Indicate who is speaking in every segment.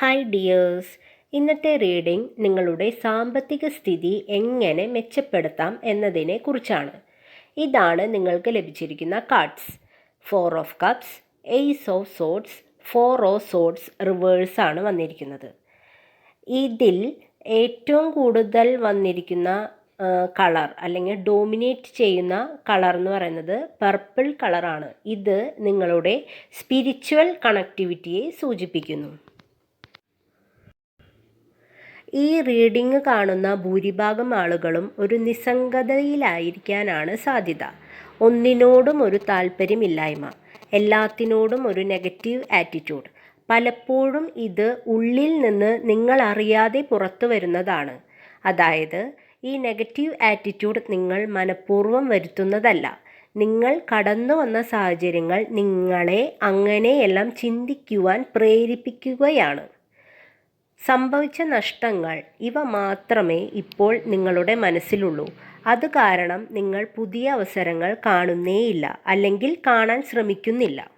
Speaker 1: Hi dears ഇന്നത്തെ reading നിങ്ങളുടെ സാമ്പത്തിക സ്ഥിതി എങ്ങനെ മെച്ചപ്പെടുത്താം എന്നതിനെ കുറിച്ചാണ്. ഇതാണ് നിങ്ങൾക്ക് ലഭിച്ചിരിക്കുന്ന cards four of cups ace of swords four of swords reverse ആണ് വന്നിരിക്കുന്നത്. ഇതിൽ ഏറ്റവും കൂടുതൽ വന്നിരിക്കുന്ന കളർ അല്ലെങ്കിൽ ഡോമിനേറ്റ് ചെയ്യുന്ന കളർ എന്ന് പറയുന്നത് പർപ്പിൾ കളറാണ് ഇത് നിങ്ങളുടെ സ്പിരിച്വൽ കണക്ടിവിറ്റിയെ സൂചിപ്പിക്കുന്നു. ഈ റീഡിംഗ് കാണുന്ന ഭൂരിഭാഗം ആളുകളും ഒരു നിസ്സംഗതയിലായിരിക്കാനാണ് സാധ്യത. ഒന്നിനോടും ഒരു താല്പര്യമില്ലായ്മ എല്ലാത്തിനോടും ഒരു നെഗറ്റീവ് ആറ്റിറ്റ്യൂഡ് പലപ്പോഴും ഇത് ഉള്ളിൽ നിന്ന് നിങ്ങൾ അറിയാതെ പുറത്തു വരുന്നതാണ്. അതായത് ഈ നെഗറ്റീവ് ആറ്റിറ്റ്യൂഡ് നിങ്ങൾ മനഃപൂർവം വരുത്തുന്നതല്ല. നിങ്ങൾ കടന്നു വന്ന സാഹചര്യങ്ങൾ നിങ്ങളെ അങ്ങനെയെല്ലാം ചിന്തിക്കുവാൻ പ്രേരിപ്പിക്കുകയാണ്. സംഭവിച്ച നഷ്ടങ്ങൾ ഇവ മാത്രമേ ഇപ്പോൾ നിങ്ങളുടെ മനസ്സിലുള്ളൂ. അത് കാരണം നിങ്ങൾ പുതിയ അവസരങ്ങൾ കാണുന്നേയില്ല അല്ലെങ്കിൽ കാണാൻ ശ്രമിക്കുന്നില്ല.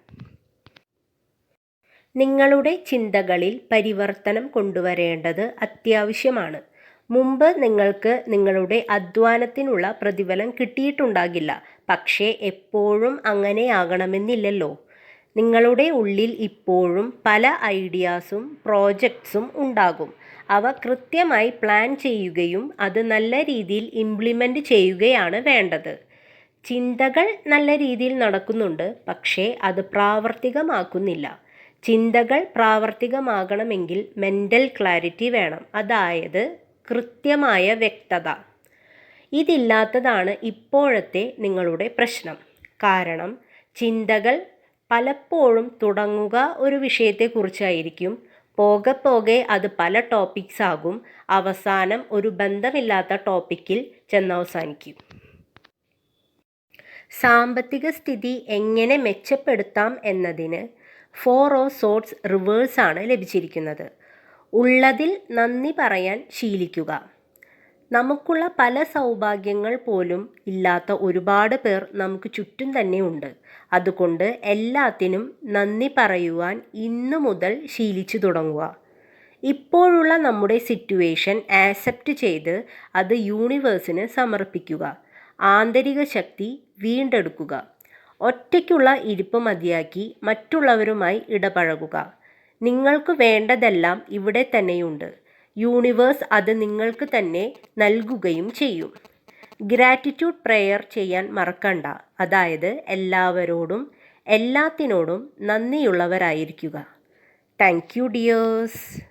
Speaker 1: നിങ്ങളുടെ ചിന്തകളിൽ പരിവർത്തനം കൊണ്ടുവരേണ്ടത് അത്യാവശ്യമാണ്. മുമ്പ് നിങ്ങൾക്ക് നിങ്ങളുടെ അധ്വാനത്തിനുള്ള പ്രതിഫലം കിട്ടിയിട്ടുണ്ടാകില്ല. പക്ഷേ എപ്പോഴും അങ്ങനെയാകണമെന്നില്ലല്ലോ. നിങ്ങളുടെ ഉള്ളിൽ ഇപ്പോഴും പല ഐഡിയാസും പ്രോജക്ട്സും ഉണ്ടാകും. അവ കൃത്യമായി പ്ലാൻ ചെയ്യുകയും അത് നല്ല രീതിയിൽ ഇംപ്ലിമെന്റ് ചെയ്യുകയാണ് വേണ്ടത്. ചിന്തകൾ നല്ല രീതിയിൽ നടക്കുന്നുണ്ട് പക്ഷേ അത് പ്രാവർത്തികമാക്കുന്നില്ല. ചിന്തകൾ പ്രാവർത്തികമാകണമെങ്കിൽ മെന്റൽ ക്ലാരിറ്റി വേണം അതായത് കൃത്യമായ വ്യക്തത. ഇതില്ലാത്തതാണ് ഇപ്പോഴത്തെ നിങ്ങളുടെ പ്രശ്നം. കാരണം ചിന്തകൾ പലപ്പോഴും തുടങ്ങുക ഒരു വിഷയത്തെക്കുറിച്ചായിരിക്കും. പോകെ പോകെ അത് പല ടോപ്പിക്സ് ആകും. അവസാനം ഒരു ബന്ധമില്ലാത്ത ടോപ്പിക്കിൽ ചെന്നവസാനിക്കും. സാമ്പത്തിക സ്ഥിതി എങ്ങനെ മെച്ചപ്പെടുത്താം എന്നതിന് ഫോർ ഓ സോട്ട്സ് റിവേഴ്സാണ് ലഭിച്ചിരിക്കുന്നത്. ഉള്ളതിൽ നന്ദി പറയാൻ ശീലിക്കുക. നമുക്കുള്ള പല സൗഭാഗ്യങ്ങൾ പോലും ഇല്ലാത്ത ഒരുപാട് പേർ നമുക്ക് ചുറ്റും തന്നെ ഉണ്ട്. അതുകൊണ്ട് എല്ലാത്തിനും നന്ദി പറയുവാൻ ഇന്നു മുതൽ ശീലിച്ചു തുടങ്ങുക. ഇപ്പോഴുള്ള നമ്മുടെ സിറ്റുവേഷൻ ആക്സെപ്റ്റ് ചെയ്ത് അത് യൂണിവേഴ്സിന് സമർപ്പിക്കുക. ആന്തരിക ശക്തി വീണ്ടെടുക്കുക. ഒറ്റയ്ക്കുള്ള ഇരിപ്പ് മതിയാക്കി മറ്റുള്ളവരുമായി ഇടപഴകുക. നിങ്ങൾക്ക് വേണ്ടതെല്ലാം ഇവിടെ തന്നെയുണ്ട്. യൂണിവേഴ്സ് അത് നിങ്ങൾക്ക് തന്നെ നൽകുകയും ചെയ്യും. ഗ്രാറ്റിറ്റ്യൂഡ് പ്രെയർ ചെയ്യാൻ മറക്കണ്ട. അതായത് എല്ലാവരോടും എല്ലാത്തിനോടും നന്ദിയുള്ളവരായിരിക്കുക. Thank you dears.